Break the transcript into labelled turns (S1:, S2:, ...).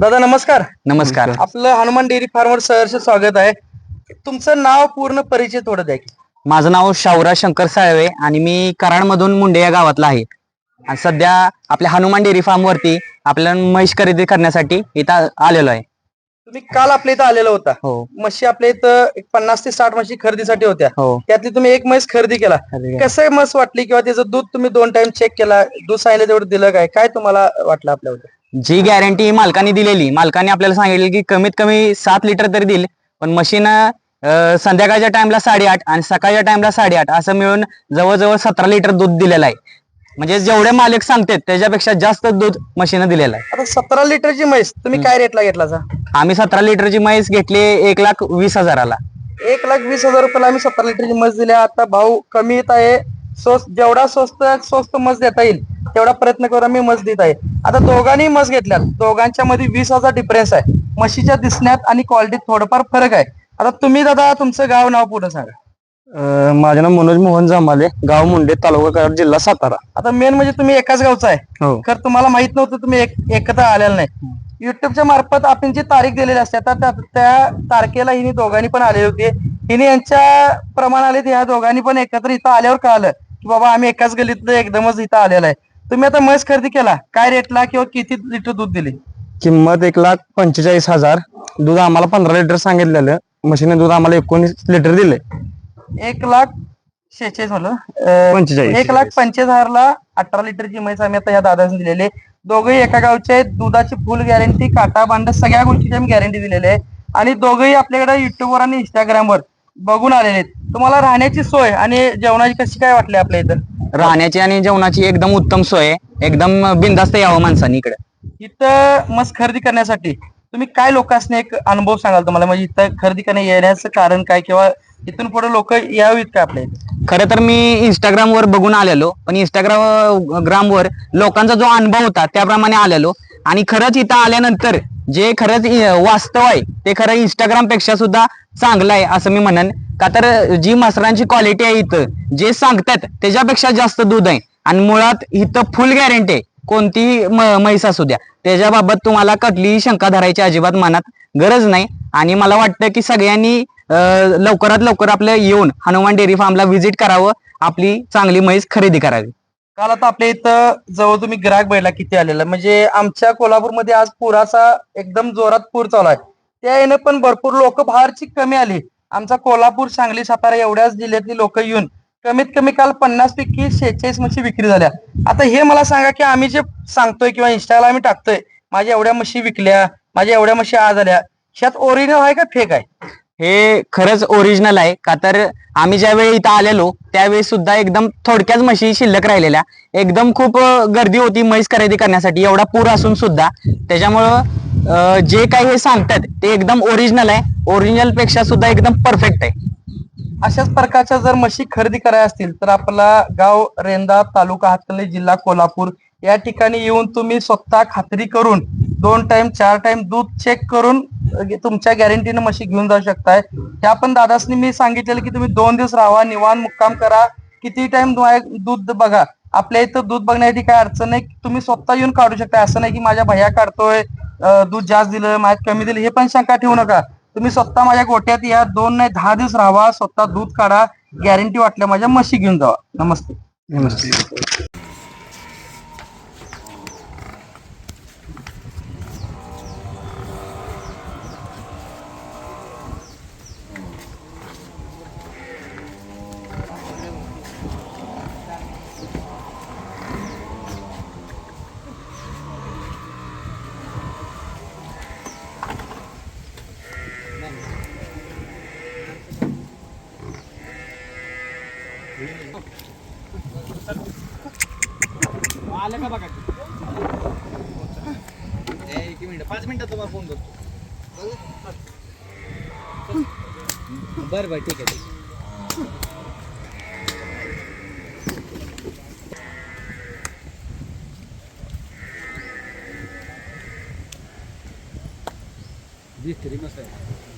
S1: दादा नमस्कार.
S2: नमस्कार.
S1: आपलं हनुमान डेअरी फार्मर सहर्ष स्वागत आहे. तुमचं नाव पूर्ण परिचय थोडं द्या की.
S2: माझं नाव शावरा शंकर साळवे आणि मी कराडमधून मुंडे या गावातला आहे. आणि सध्या आपल्या हनुमान डेअरी फार्म वरती आपल्याला म्हैस खरेदी करण्यासाठी इथं आलेलो आहे.
S1: तुम्ही काल आपल्या इथं आलेला होता.
S2: हो.
S1: म्हशी आपल्या इथं एक पन्नास ते साठ म्हशी खरेदीसाठी होत्या.
S2: हो.
S1: त्यातली तुम्ही एक म्हैस खरेदी केला. कसं म्हस वाटली किंवा त्याचं दूध तुम्ही दोन टाइम चेक केला? दूध सांगितलं तेवढं दिलं काय? काय तुम्हाला वाटलं आपल्यावर
S2: जी गॅरंटी मालकाने दिलेली. मालकाने आपल्याला सांगितले की कमीत कमी सात लिटर तरी देईल. पण मशीन संध्याकाळच्या टाइमला साडेआठ आणि सकाळच्या टाइमला साडेआठ असं मिळून जवळजवळ सतरा लिटर दूध दिलेलं आहे. म्हणजे जेवढे मालक सांगतात त्याच्यापेक्षा जास्त दूध मशीन दिलेलं आहे.
S1: आता सतरा लिटरची म्हैस तुम्ही काय रेटला घेतला सा?
S2: आम्ही सतरा लिटरची म्हैस घेतली एक लाख वीस हजाराला.
S1: एक लाख वीस हजार रुपयाला आम्ही सतरा लिटरची मस दिल्या आता भाऊ कमी येत आहे. स्वस्त जेवढा स्वस्त स्वस्त मस देता येईल तेवढा प्रयत्न करून आम्ही मस देत आहे. आता दोघांनी मस घेतल्यात. दोघांच्या मध्ये वीस हजार डिफरन्स आहे. म्हशीच्या दिसण्यात आणि क्वालिटीत थोडंफार फरक आहे. आता तुम्ही दादा तुमचं गाव नाव पुढे सांगा.
S3: अं, माझं नाव मनोज मोहन जांभाले गाव मुंडे तालुका कराड जिल्हा सातारा.
S1: आता मेन म्हणजे तुम्ही एकाच गावचा आहे.
S3: हो.
S1: खर तुम्हाला माहीत नव्हतं तुम्ही एक एकत्र आलेला नाही. युट्यूबच्या मार्फत आपण जी तारीख दिलेली असते आता त्या- त्या तारखेला हिने दोघांनी पण आले होते. हिने यांच्या प्रमाण आले ह्या दोघांनी पण एकत्र इथं आल्यावर कळालं की बाबा आम्ही एकाच गलीतलं एकदमच इथं आलेला आहे. तुम्ही आता म्हैस खरेदी केला. काय रेटला किंवा किती लिटर दूध दिले?
S3: किंमत एक लाख पंचेचाळीस हजार. दूध आम्हाला पंधरा लिटर सांगितलेलं. म्हशीने दूध आम्हाला एकोणीस लिटर दिले.
S1: एक लाख शेहेचाळीस अं,
S3: पंचेचाळीस.
S1: एक लाख पंचेचाळीस हजारला अठरा लिटरची म्हैस आम्ही आता ह्या दादाने दिलेली दोघंही एका गावचे. दुधाची फुल गॅरंटी काटा बांध सगळ्या गोष्टीची आम्ही गॅरंटी दिलेली आहे. आणि दोघंही आपल्याकडे युट्यूबवर आणि इंस्टाग्रामवर बघून आलेले आहेत. तुम्हाला राहण्याची सोय आणि जेवणाची कशी काय वाटली आपल्या इथं?
S2: राहण्याची आणि जेवणाची एकदम उत्तम सोय आहे एकदम बिंदास्त यावं माणसाने इकडे.
S1: इथं मस्त खरेदी करण्यासाठी तुम्ही काय लोकांनी एक अनुभव सांगाल तुम्हाला? म्हणजे इथं खरेदी करण्या येण्याचं कारण काय किंवा इथून पुढे लोक यावीत का आपल्या इथं?
S2: खरं तर मी इंस्टाग्राम वर बघून आलेलो पण इंस्टाग्राम ग्रामवर लोकांचा जो अनुभव होता त्याप्रमाणे आलेलो. आणि खरंच इथं आल्यानंतर जे खरंच वास्तव आहे ते खरं इंस्टाग्रामपेक्षा सुद्धा चांगलं आहे असं मी म्हणन. का तर जी मसरांची क्वालिटी आहे इथं जे सांगतात त्याच्यापेक्षा जास्त दूध आहे. आणि मुळात इथं फुल गॅरंटी आहे कोणतीही म- म्हैस असू द्या. त्याच्याबाबत तुम्हाला कुठलीही शंका धरायची अजिबात मनात गरज नाही. आणि मला वाटतं की सगळ्यांनी लवकरात लवकर आपलं येऊन हनुमान डेअरी फार्मला व्हिजिट करावं आपली चांगली म्हैस खरेदी करावी.
S1: काल आता आपल्या इथं जवळ तुम्ही ग्राहक बैला किती आलेला. म्हणजे आमच्या कोल्हापूरमध्ये आज पुराचा एकदम जोरात पूर चालू आहे. त्या येणं पण भरपूर लोक बाहेरची कमी आली. आमचा कोल्हापूर सांगली सातारा एवढ्याच जिल्ह्यातली लोक येऊन कमीत कमी काल पन्नास पैकी शेहेचाळीस म्हशी विक्री झाल्या. आता हे मला सांगा की आम्ही जे सांगतोय किंवा इंस्टाला आम्ही टाकतोय माझ्या एवढ्या म्हशी विकल्या माझ्या एवढ्या म्हशी आज आल्या ह्यात ओरिजिनल आहे का फेक आहे?
S2: हे खरंच ओरिजिनल आहे. का तर आम्ही ज्यावेळी इथं आलेलो त्यावेळी सुद्धा एकदम थोडक्याच म्हशी शिल्लक राहिलेल्या. एकदम खूप गर्दी होती म्हैस खरेदी करण्यासाठी. एवढा पूर असून सुद्धा. त्याच्यामुळं जे काही हे सांगतात ते एकदम ओरिजिनल आहे. ओरिजिनलपेक्षा सुद्धा एकदम परफेक्ट आहे.
S1: अशाच प्रकारच्या जर म्हशी खरेदी करायच्या असतील तर आपला गाव रेंदा तालुका हातकली जिल्हा कोल्हापूर या ठिकाणी येऊन तुम्ही स्वतः खात्री करून दोन टाइम चार टाइम दूध चेक करून तुमच्या गॅरंटीनं म्हशी घेऊन जाऊ शकताय. ह्या पण दादासनी मी सांगितलेलं की तुम्ही दोन दिवस राहा निवान मुक्काम करा. किती टाइम दूध बघा. आपल्या इथं दूध बघण्यासाठी काय अडचण नाही. तुम्ही स्वतः येऊन काढू शकता असं नाही की माझ्या भैया काढतोय दूध जास्त दिलं माझ्यात कमी दिलं. हे पण शंका ठेवू नका. तुम्ही स्वतः माझ्या गोट्यात या. दोन नाही दहा दिवस राहा. स्वतः दूध काढा. गॅरंटी वाटल्या माझ्या म्हशी घेऊन जावा. नमस्ते.
S3: नमस्ते.
S2: आलं का बघा मिनिट फ़ोन करतो बरं बरं ठीक आहे जी değil mi?